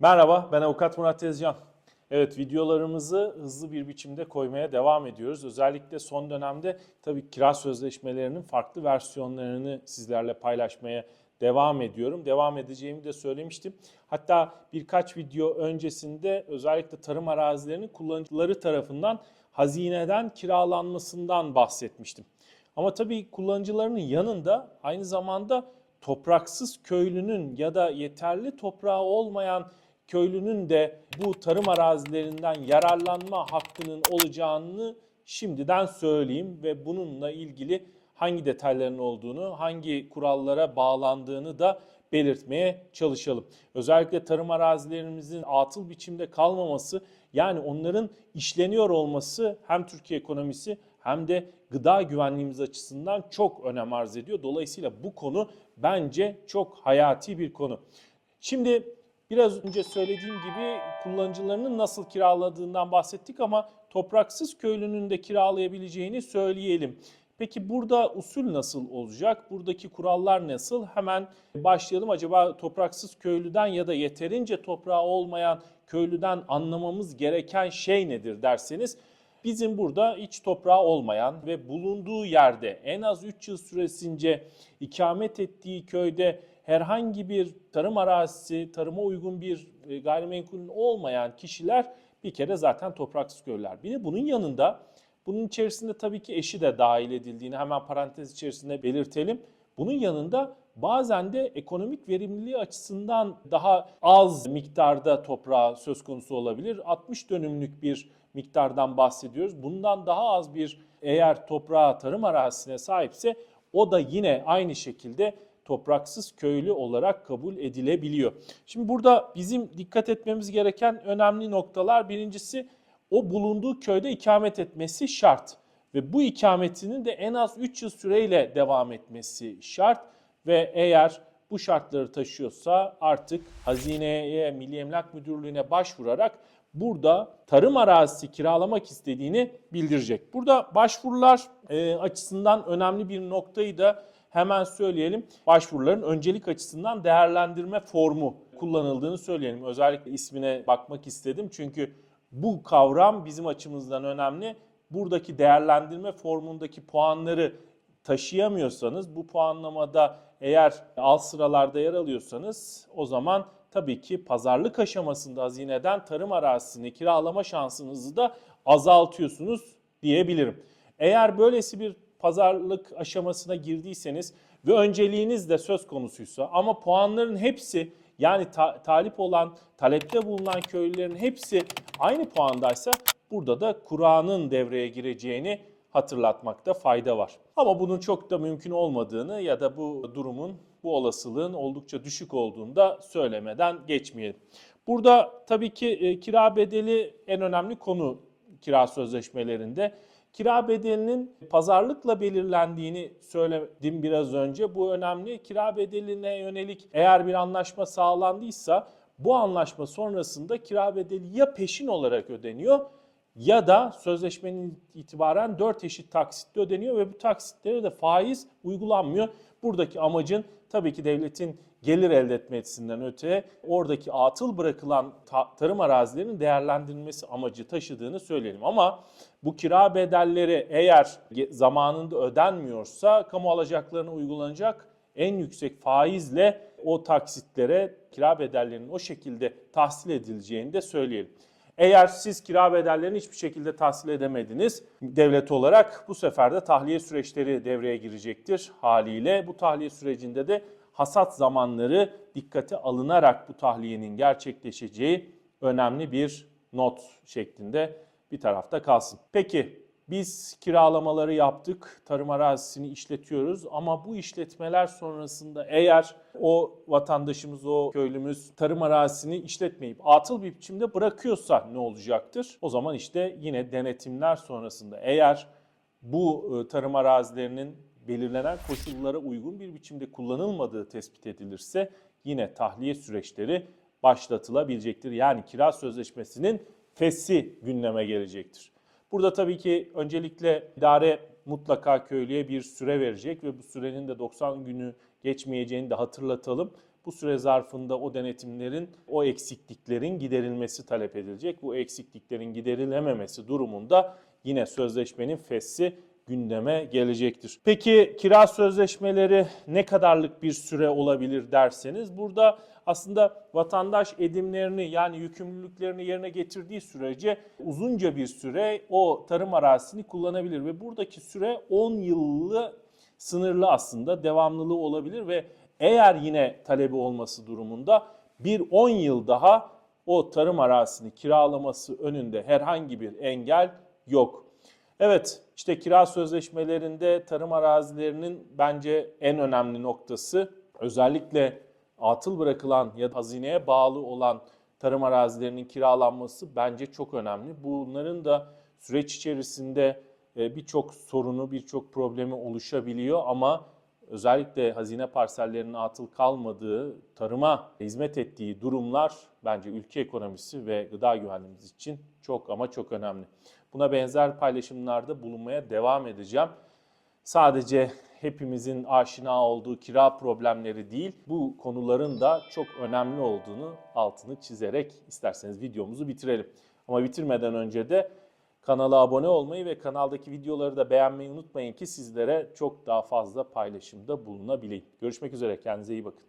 Merhaba, ben Avukat Murat Tezcan. Evet, videolarımızı hızlı bir biçimde koymaya devam ediyoruz. Özellikle son dönemde tabii kira sözleşmelerinin farklı versiyonlarını sizlerle paylaşmaya devam ediyorum. Devam edeceğimi de söylemiştim. Hatta birkaç video öncesinde özellikle tarım arazilerinin kullanıcıları tarafından hazineden kiralanmasından bahsetmiştim. Ama tabii kullanıcılarının yanında aynı zamanda topraksız köylünün ya da yeterli toprağı olmayan köylünün de bu tarım arazilerinden yararlanma hakkının olacağını şimdiden söyleyeyim ve bununla ilgili hangi detayların olduğunu, hangi kurallara bağlandığını da belirtmeye çalışalım. Özellikle tarım arazilerimizin atıl biçimde kalmaması yani onların işleniyor olması hem Türkiye ekonomisi hem de gıda güvenliğimiz açısından çok önem arz ediyor. Dolayısıyla bu konu bence çok hayati bir konu. Şimdi biraz önce söylediğim gibi kullanıcılarının nasıl kiraladığından bahsettik ama topraksız köylünün de kiralayabileceğini söyleyelim. Peki burada usul nasıl olacak? Buradaki kurallar nasıl? Hemen başlayalım. Acaba topraksız köylüden ya da yeterince toprağı olmayan köylüden anlamamız gereken şey nedir derseniz bizim burada hiç toprağı olmayan ve bulunduğu yerde en az 3 yıl süresince ikamet ettiği köyde herhangi bir tarım arazisi, tarıma uygun bir e, gayrimenkulün olmayan kişiler bir kere zaten topraksız köylüler. Bir de bunun yanında bunun içerisinde tabii ki eşi de dahil edildiğini hemen parantez içerisinde belirtelim. Bunun yanında bazen de ekonomik verimliliği açısından daha az miktarda toprağı söz konusu olabilir. 60 dönümlük bir miktardan bahsediyoruz. Bundan daha az bir eğer toprağa tarım arazisine sahipse o da yine aynı şekilde topraksız köylü olarak kabul edilebiliyor. Şimdi burada bizim dikkat etmemiz gereken önemli noktalar birincisi o bulunduğu köyde ikamet etmesi şart ve bu ikametinin de en az 3 yıl süreyle devam etmesi şart ve eğer bu şartları taşıyorsa artık hazineye, Milli Emlak Müdürlüğü'ne başvurarak burada tarım arazisi kiralamak istediğini bildirecek. Burada başvurular e, açısından önemli bir noktayı da hemen söyleyelim. Başvuruların öncelik açısından değerlendirme formu kullanıldığını söyleyelim. Özellikle ismine bakmak istedim çünkü bu kavram bizim açımızdan önemli. Buradaki değerlendirme formundaki puanları taşıyamıyorsanız, bu puanlamada eğer alt sıralarda yer alıyorsanız o zaman tabii ki pazarlık aşamasında hazineden tarım arazisini kiralama şansınızı da azaltıyorsunuz diyebilirim. Eğer böylesi bir pazarlık aşamasına girdiyseniz ve önceliğiniz de söz konusuysa ama puanların hepsi yani ta- talip olan, talepte bulunan köylülerin hepsi aynı puandaysa burada da Kur'an'ın devreye gireceğini hatırlatmakta fayda var. Ama bunun çok da mümkün olmadığını ya da bu durumun, bu olasılığın oldukça düşük olduğunu da söylemeden geçmeyelim. Burada tabii ki e, kira bedeli en önemli konu kira sözleşmelerinde. Kira bedelinin pazarlıkla belirlendiğini söyledim biraz önce. Bu önemli. Kira bedeline yönelik eğer bir anlaşma sağlandıysa bu anlaşma sonrasında kira bedeli ya peşin olarak ödeniyor ya da sözleşmenin itibaren 4 eşit taksitle ödeniyor ve bu taksitlere de faiz uygulanmıyor. Buradaki amacın tabii ki devletin gelir elde etmesinden öte oradaki atıl bırakılan ta- tarım arazilerinin değerlendirilmesi amacı taşıdığını söyleyelim. Ama bu kira bedelleri eğer zamanında ödenmiyorsa kamu alacaklarına uygulanacak en yüksek faizle o taksitlere kira bedellerinin o şekilde tahsil edileceğini de söyleyelim. Eğer siz kira bedellerini hiçbir şekilde tahsil edemediniz devlet olarak bu sefer de tahliye süreçleri devreye girecektir haliyle. Bu tahliye sürecinde de hasat zamanları dikkate alınarak bu tahliyenin gerçekleşeceği önemli bir not şeklinde bir tarafta kalsın. Peki biz kiralamaları yaptık, tarım arazisini işletiyoruz ama bu işletmeler sonrasında eğer o vatandaşımız, o köylümüz tarım arazisini işletmeyip atıl bir biçimde bırakıyorsa ne olacaktır? O zaman işte yine denetimler sonrasında eğer bu e, tarım arazilerinin belirlenen koşullara uygun bir biçimde kullanılmadığı tespit edilirse yine tahliye süreçleri başlatılabilecektir. Yani kira sözleşmesinin fesi gündeme gelecektir. Burada tabii ki öncelikle idare mutlaka köylüye bir süre verecek ve bu sürenin de 90 günü geçmeyeceğini de hatırlatalım. Bu süre zarfında o denetimlerin, o eksikliklerin giderilmesi talep edilecek. Bu eksikliklerin giderilememesi durumunda yine sözleşmenin fesli gündeme gelecektir. Peki kira sözleşmeleri ne kadarlık bir süre olabilir derseniz burada aslında vatandaş edimlerini yani yükümlülüklerini yerine getirdiği sürece uzunca bir süre o tarım arazisini kullanabilir ve buradaki süre 10 yıllı sınırlı aslında devamlılığı olabilir ve eğer yine talebi olması durumunda bir 10 yıl daha o tarım arazisini kiralaması önünde herhangi bir engel yok. Evet, işte kira sözleşmelerinde tarım arazilerinin bence en önemli noktası özellikle atıl bırakılan ya da hazineye bağlı olan tarım arazilerinin kiralanması bence çok önemli. Bunların da süreç içerisinde e, birçok sorunu, birçok problemi oluşabiliyor ama özellikle hazine parsellerinin atıl kalmadığı, tarıma hizmet ettiği durumlar bence ülke ekonomisi ve gıda güvenliğimiz için çok ama çok önemli. Buna benzer paylaşımlarda bulunmaya devam edeceğim. Sadece hepimizin aşina olduğu kira problemleri değil, bu konuların da çok önemli olduğunu altını çizerek isterseniz videomuzu bitirelim. Ama bitirmeden önce de kanala abone olmayı ve kanaldaki videoları da beğenmeyi unutmayın ki sizlere çok daha fazla paylaşımda bulunabileyim. Görüşmek üzere, kendinize iyi bakın.